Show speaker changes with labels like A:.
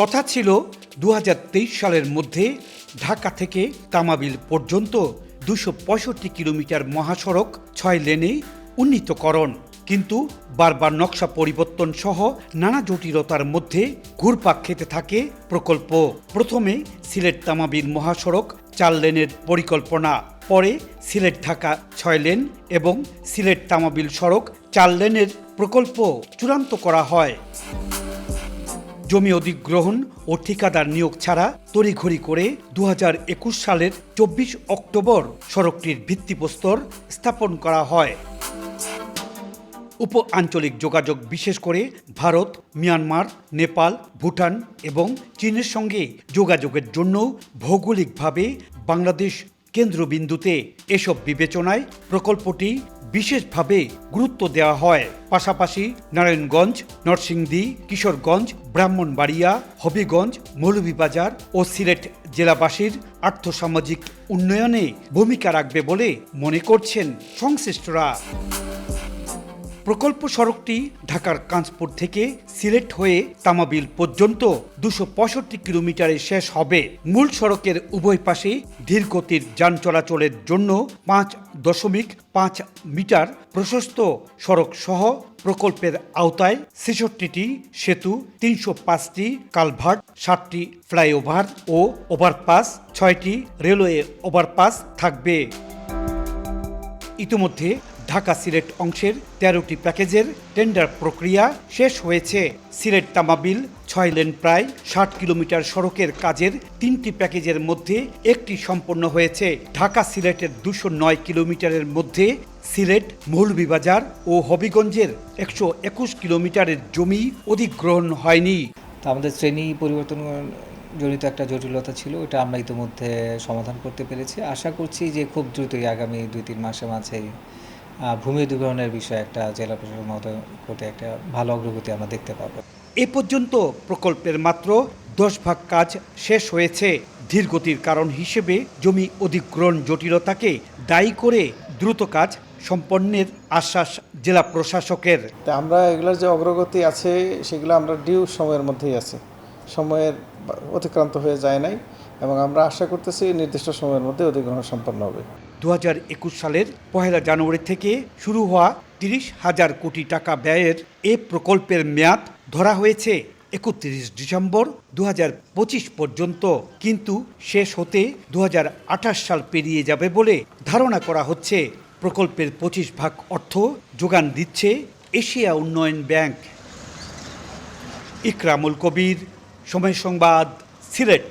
A: কথা ছিল দু হাজার তেইশ সালের মধ্যে ঢাকা থেকে তামাবিল পর্যন্ত দুশো কিলোমিটার মহাসড়ক ছয় লেনে উন্নীতকরণ। কিন্তু বারবার নকশা পরিবর্তন সহ নানা জটিলতার মধ্যে ঘুরপাক খেতে থাকে প্রকল্প। প্রথমে সিলেট তামাবিল মহাসড়ক চার লেনের পরিকল্পনা, পরে সিলেট ঢাকা ছয় লেন এবং সিলেট তামাবিল সড়ক চার লেনের প্রকল্প চূড়ান্ত করা হয়। জমি অধিগ্রহণ ও ঠিকাদার নিয়োগ ছাড়া তড়িঘড়ি করে দু হাজার একুশ সালের চব্বিশ অক্টোবর সড়কটির ভিত্তিপ্রস্তর স্থাপন করা হয়। উপ আঞ্চলিক যোগাযোগ বিশেষ করে ভারত, মিয়ানমার, নেপাল, ভুটান এবং চীনের সঙ্গে যোগাযোগের জন্য ভৌগোলিকভাবে বাংলাদেশ কেন্দ্রবিন্দুতে এসব বিবেচনায় প্রকল্পটি বিশেষভাবে গুরুত্ব দেওয়া হয়। পাশাপাশি নারায়ণগঞ্জ, নরসিংদী, কিশোরগঞ্জ, ব্রাহ্মণবাড়িয়া, হবিগঞ্জ, মৌলভীবাজার ও সিলেট জেলাবাসীর আর্থসামাজিক উন্নয়নে ভূমিকা রাখবে বলে মনে করছেন সংশ্লিষ্টরা। প্রকল্প সড়কটি ঢাকার কাঁচপুর থেকে সিলেট হয়ে তামাবিল পর্যন্ত দুশো পঁয়ষট্টি কিলোমিটারে শেষ হবে। মূল সড়কের উভয় পাশে ধীরগতির যান চলাচলের জন্য পাঁচ দশমিক পাঁচ মিটার প্রশস্ত সড়ক সহ প্রকল্পের আওতায় ছেষট্টিটি সেতু, তিনশো পাঁচটি কালভার্ট সাতটি ফ্লাইওভার ও ওভারপাস, ছয়টি রেলওয়ে ওভারপাস থাকবে। ইতিমধ্যে ঢাকা সিলেট অংশের তেরোটি প্যাকেজের টেন্ডার প্রক্রিয়া শেষ হয়েছে। সিলেট তামাবিল ছয় লেন প্রায় ষাট কিলোমিটার সড়কের কাজের তিনটি প্যাকেজের মধ্যে একটি সম্পন্ন হয়েছে। ঢাকা সিলেটের দুশো নয় কিলোমিটারের মধ্যে সিলেট মৌলভীবাজার ও হবিগঞ্জের একশো একুশ কিলোমিটারের জমি অধিগ্রহণ হয়নি।
B: আমাদের শ্রেণি পরিবর্তন জনিত একটা জটিলতা ছিল ওটা আমরা ইতিমধ্যে সমাধান করতে পেরেছি। আশা করছি যে খুব দ্রুতই আগামী দুই তিন মাসের মাঝেই আহ, ভূমি অধিগ্রহণের বিষয়ে একটা জেলা প্রশাসন মহোদয় কোর্টে একটা ভালো অগ্রগতি আমরা দেখতে পাবো।
A: এ পর্যন্ত প্রকল্পের মাত্র দশ ভাগ কাজ শেষ হয়েছে। ধীরগতির কারণ হিসেবে জমি অধিগ্রহণ জটিলতাকে দায়ী করে দ্রুত কাজ সম্পন্নের আশ্বাস জেলা প্রশাসকের।
C: তা আমরা এগুলোর যে অগ্রগতি আছে সেগুলো আমরা ডিউ সময়ের মধ্যেই আছে। সময়ের অতিক্রান্ত হয়ে যায় নাই এবং আমরা আশা করতেছি নির্দিষ্ট সময়ের মধ্যে অধিগ্রহণ সম্পন্ন হবে।
A: দু হাজার একুশ সালের পহেলা জানুয়ারি থেকে শুরু হওয়া তিরিশ হাজার কোটি টাকা ব্যয়ের এ প্রকল্পের মেয়াদ ধরা হয়েছে একত্রিশ ডিসেম্বর দু হাজার পঁচিশ পর্যন্ত। কিন্তু শেষ হতে দু হাজার আঠাশ সাল পেরিয়ে যাবে বলে ধারণা করা হচ্ছে। প্রকল্পের পঁচিশ ভাগ অর্থ যোগান দিচ্ছে এশিয়া উন্নয়ন ব্যাংক। ইকরামুল কবির সময় সংবাদ সিলেট।